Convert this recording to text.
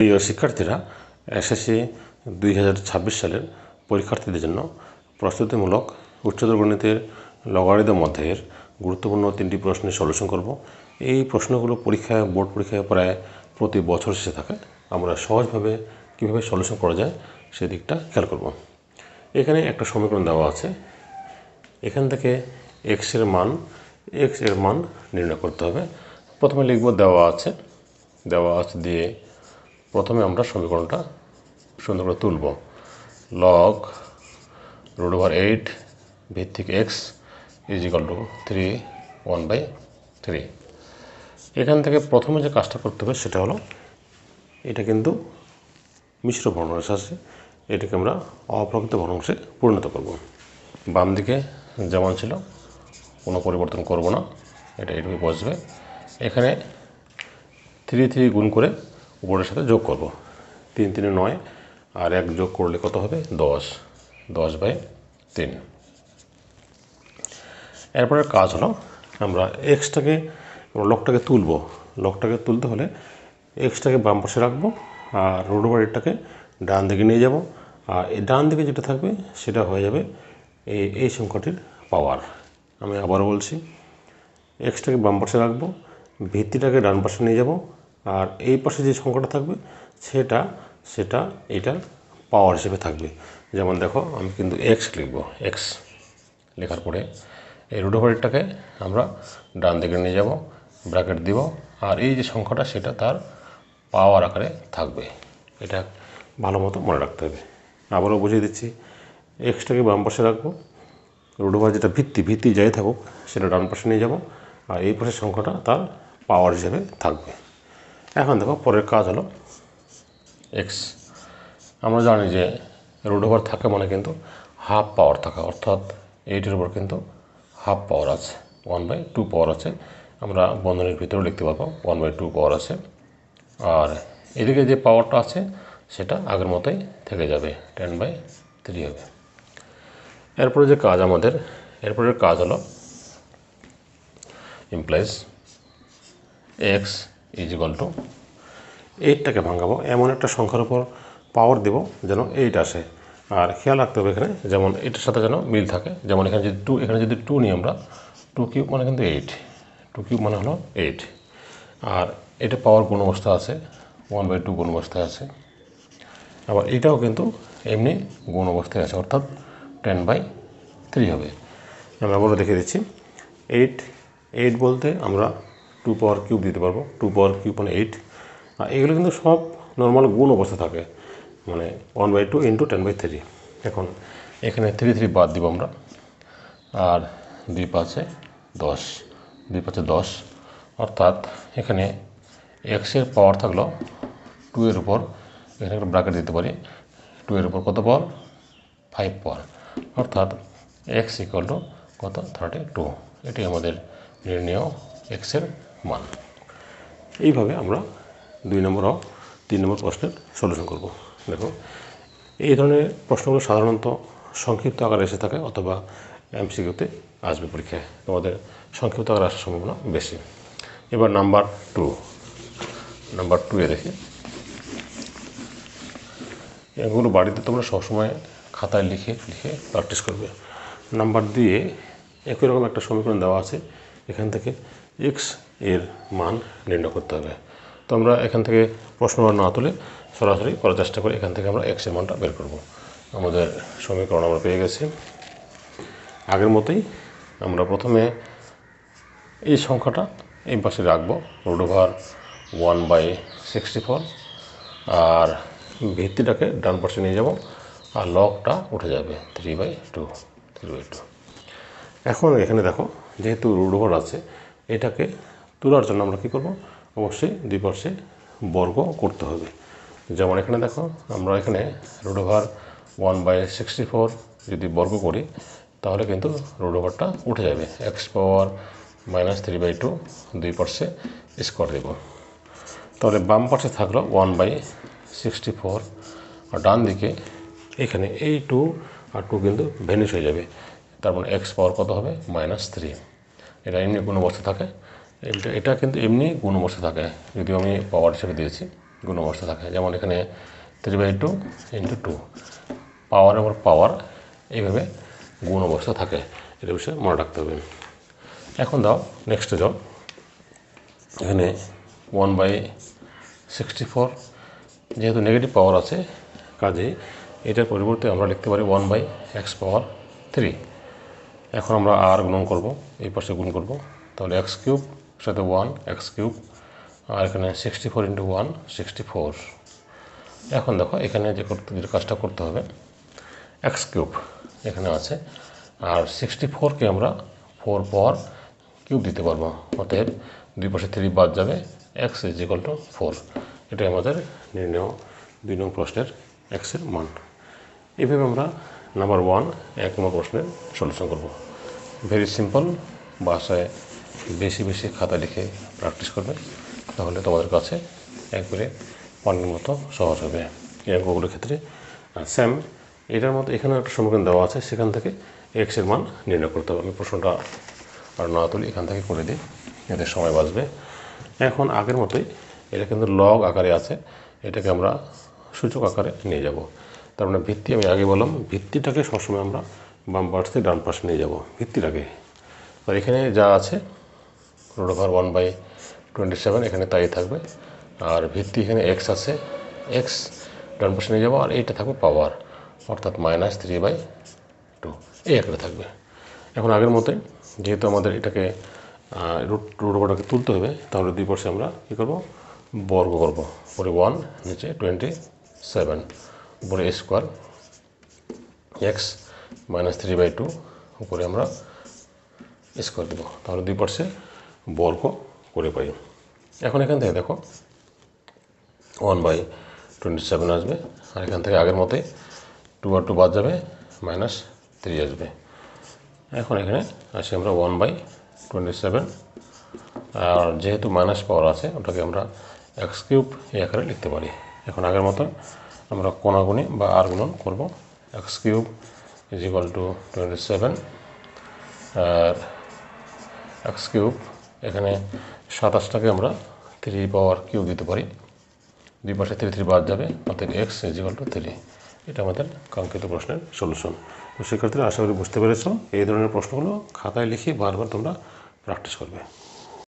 প্রিয় শিক্ষার্থীরা, এসএসসি দুই হাজার ছাব্বিশ সালের পরীক্ষার্থীদের জন্য প্রস্তুতিমূলক উচ্চতর গণিতের লগারিদম অধ্যায়ের গুরুত্বপূর্ণ তিনটি প্রশ্নের সলিউশন করব। এই প্রশ্নগুলো পরীক্ষায় বোর্ড পরীক্ষায় প্রায় প্রতি বছর শেষে থাকে। আমরা সহজভাবে কীভাবে সলিউশন করা যায় সেদিকটা খেয়াল করব। এখানে একটা সমীকরণ দেওয়া আছে। এখান থেকে এক্সের মান এক্সের মান নির্ণয় করতে হবে। প্রথমে লিখব দেওয়া আছে দেওয়া আছে দিয়ে প্রথমে আমরা সমীকরণটা সুন্দর করে তুলব। লগ রুট ওভার এইট ভিত্তিক x is equal to three one by three এখান থেকে প্রথমে যে কাজটা করতে হবে সেটা হলো, এটা কিন্তু মিশ্র ভগ্নাংশ আছে, এটাকে আমরা অপ্রকৃত ভগ্নাংশে পরিণত করব। বাম দিকে যেমন ছিল, কোনো পরিবর্তন করব না, এটা এটুকু বসবে। এখানে থ্রি থ্রি গুণ করে উপরের সাথে যোগ করব। তিন, তিনে নয়, আর এক যোগ করলে কত হবে? দশ। দশ বাই তিন। এরপরে কাজ হলো, আমরা এক্সটাকে লকটাকে তুলব। লকটাকে তুলতে হলে এক্সটাকে বাম পাশে রাখব, আর রোড বাড়িটাকে ডান দিকে নিয়ে যাব। আর এই ডান দিকে যেটা থাকবে, সেটা হয়ে যাবে এই এই সংখ্যাটির পাওয়ার আমি আবারও বলছি এক্সটাকে বাম পাশে রাখব, ভিত্তিটাকে ডান পাশে নিয়ে যাব আর এই পাশে যে সংখ্যাটা থাকবে, সেটা সেটা এটার পাওয়ার হিসেবে থাকবে। যেমন দেখো, আমি কিন্তু এক্স লিখব এক্স লেখার পরে এই রুট ওভারটাকে আমরা ডান দিকে নিয়ে যাব ব্র্যাকেট দিব, আর এই যে সংখ্যাটা, সেটা তার পাওয়ার আকারে থাকবে। এটা ভালো মতো মনে রাখতে হবে। আবারও বুঝিয়ে দিচ্ছি এক্সটাকে বাম পাশে রাখব রুট ওভার যেটা ভিত্তি ভিত্তি যাই থাকুক, সেটা ডান পাশে নিয়ে যাব, আর এই পাশের সংখ্যাটা তার পাওয়ার হিসেবে থাকবে। এখন দেখো পরের কাজ হলো এক্স আমরা জানি যে রুট ওভার থাকে মানে কিন্তু হাফ পাওয়ার থাকা, অর্থাৎ এইটের উপর কিন্তু হাফ পাওয়ার আছে ওয়ান বাই টু পাওয়ার আছে। আমরা বন্ধনের ভিতরেও লিখতে পারব ওয়ান বাই টু পাওয়ার আছে। আর এদিকে যে পাওয়ারটা আছে, সেটা আগের মতোই থেকে যাবে টেন বাই থ্রি হবে। এরপরে যে কাজ আমাদের, এরপরের কাজ হলো implies x is equal to এইটটাকে ভাঙাবো, এমন একটা সংখ্যার উপর পাওয়ার দেব যেন এইট আসে। আর খেয়াল রাখতে হবে এখানে, যেমন এটার সাথে যেন মিল থাকে, যেমন এখানে যদি টু এখানে যদি টু নিই আমরা টু কিউব মানে কিন্তু এইট টু কিউব মানে হলো এইট আর এটা পাওয়ার গুণ অবস্থা আছে ওয়ান বাই টু গুণ অবস্থায় আছে। আবার এটাও কিন্তু এমনি গুণ অবস্থায় আছে, অর্থাৎ টেন বাই থ্রি হবে। আমরা বলে দেখে দিচ্ছি এইট এইট বলতে আমরা টু পাওয়ার কিউব দিতে পারব টু পাওয়ার কিউব মানে এইট আর এগুলো কিন্তু সব নর্মাল গুণ অবস্থা থাকে মানে one by two into ten by three এখন এখানে থ্রি থ্রি বাদ দিব আমরা, আর দুই পাঁচে দশ, দুই পাঁচে দশ। অর্থাৎ এখানে এক্সের পাওয়ার থাকল টু এর উপর, এখানে একটা ব্র্যাকেট দিতে পারি টু এর উপর কত পাওয়ার ফাইভ পাওয়ার অর্থাৎ এক্স ইকুয়াল টু কত? থার্টি টু এটি আমাদের নির্ণয় এক্সের মান এইভাবে আমরা দুই নম্বর ও তিন নম্বর প্রশ্নের সলিউশন করব। দেখো, এই ধরনের প্রশ্নগুলো সাধারণত সংক্ষিপ্ত আকারে এসে থাকে অথবা এমসিকিউতে আসবে পরীক্ষায়। তোমাদের সংক্ষিপ্ত আকারে আসার সম্ভাবনা বেশি। এবার নাম্বার টু নাম্বার টু এ দেখি। এগুলো বাড়িতে তোমরা সবসময় খাতায় লিখে লিখে প্র্যাকটিস করবে। নাম্বার দিয়ে একই রকম একটা সমীকরণ দেওয়া আছে। এখান থেকে এক্স এর মান নির্ণয় করতে হবে। তো আমরা এখান থেকে প্রশ্ন না তুলে সরাসরি করার চেষ্টা করি এখান থেকে আমরা এক্সের মানটা বের করব। আমাদের সমীকরণ আমরা পেয়ে গেছি। আগের মতোই আমরা প্রথমে এই সংখ্যাটা এই পাশে রাখব root over one by sixty four আর ভিত্তিটাকে ডান পাশে নিয়ে যাব, আর লকটা উঠে যাবে three by two three by two এখন এখানে দেখো, যেহেতু রুট ওভার আছে, এটাকে তোলার জন্য আমরা কী করব? অবশ্যই দুই পাশে বর্গ করতে হবে। যেমন এখানে দেখো, আমরা এখানে root over one by sixty four যদি বর্গ করি, তাহলে কিন্তু রুট ওভারটা উঠে যাবে। X power minus three by two দুই পাশে স্কোয়ার দেব। তাহলে বাম পাশে থাকল ওয়ান বাই সিক্সটি ফোর আর ডান দিকে এখানে এই টু আর টু কিন্তু ভ্যানিশ হয়ে যাবে। তার মানে এক্স পাওয়ার কত হবে? মাইনাস থ্রি এটা এমনি কোনো অবস্থা থাকে। এটা এটা কিন্তু এমনি গুণ অবস্থা থাকে, যদিও আমি পাওয়ার হিসেবে দিয়েছি গুণ অবস্থা থাকে। যেমন এখানে three by two into two power এবং পাওয়ার এইভাবে গুণ অবস্থা থাকে। এটা বিষয়ে মনে রাখতে হবে। এখন দাও নেক্সটে যাও। এখানে ওয়ান বাই সিক্সটি ফোর যেহেতু নেগেটিভ পাওয়ার আছে, কাজে এটার পরিবর্তে আমরা লিখতে পারি one by x power three এখন আমরা আর গুণন করব, এই পাশে গুণ করব। তাহলে এক্স কিউব সাথে ওয়ান এক্স কিউব আর এখানে sixty four into one sixty four এখন দেখো, এখানে যে করতে, যে কাজটা করতে হবে এক্স কিউব এখানে আছে। আর সিক্সটি ফোরকে আমরা ফোর পাওয়ার কিউব দিতে পারব। অতএব দুই পাশে থ্রি বাদ যাবে x is equal to four এটাই আমাদের নির্ণয়, দুই নং প্রশ্নের এক্সের মান। এইভাবে আমরা নাম্বার ওয়ান এক নম্বর প্রশ্নের সলিউশন করব। ভেরি সিম্পল বাসায় বেশি বেশি খাতা লিখে প্র্যাকটিস করবে তাহলে তোমাদের কাছে একবারে পানির মতো সহজ হবে। এই অঙ্কগুলোর ক্ষেত্রে স্যাম এটার মতো এখানে একটা সমীকরণ দেওয়া আছে, সেখান থেকে এক্সের মান নির্ণয় করতে হবে। আমি প্রশ্নটা আর না তুলি, এখান থেকে করে দিই, এতে সময় বাঁচবে। এখন আগের মতোই এটা কিন্তু লগ আকারে আছে, এটাকে আমরা সূচক আকারে নিয়ে যাব। তার মানে ভিত্তি আমি আগে বললাম, ভিত্তিটাকে সবসময় আমরা বাম পাশ থেকে ডান পাশে নিয়ে যাব, ভিত্তিটাকে। আর এখানে যা আছে root over one by twenty seven এখানে তাই থাকবে। আর ভিত্তি এখানে এক্স আছে এক্স ডান পাশে নিয়ে যাব আর এইটা থাকবে পাওয়ার অর্থাৎ মাইনাস থ্রি বাই টু এই আকারে থাকবে। এখন আগের মতোই, যেহেতু আমাদের এটাকে রুট রুট ওভারটাকে তুলতে হবে, তাহলে দুই পাশে আমরা কী করব? বর্গ করব। উপরে ওয়ান নিচে টোয়েন্টি সেভেন উপরে square x minus three by two উপরে আমরা স্কোয়ার দেবো। তাহলে দুই পাশে বর্গ করে পাই। এখন এখান থেকে দেখো। ওয়ান বাই টোয়েন্টি সেভেন আসবে, আর এখান থেকে আগের মতোই টু আর টু বাদ যাবে মাইনাস থ্রি আসবে। এখন এখানে আসি আমরা ওয়ান বাই টোয়েন্টি সেভেন আর যেহেতু মাইনাস পাওয়ার আছে, ওটাকে আমরা এক্স কিউব এই আকারে লিখতে পারি। এখন আগের মতো আমরা কোনাগুনি বা আর গুণন করব। X cube is equal to twenty seven R x cube এখানে সাতাশটাকে আমরা থ্রি পাওয়ার কিউ দিতে পারি। দুই পাশে থ্রি থ্রি বাদ যাবে অর্থাৎ x is equal to three এটা আমাদের কাঙ্ক্ষিত প্রশ্নের সলিউশন তো শিক্ষার্থীরা আশা করি বুঝতে পেরেছ, এই ধরনের প্রশ্নগুলো খাতায় লিখে বারবার তোমরা প্র্যাকটিস করবে।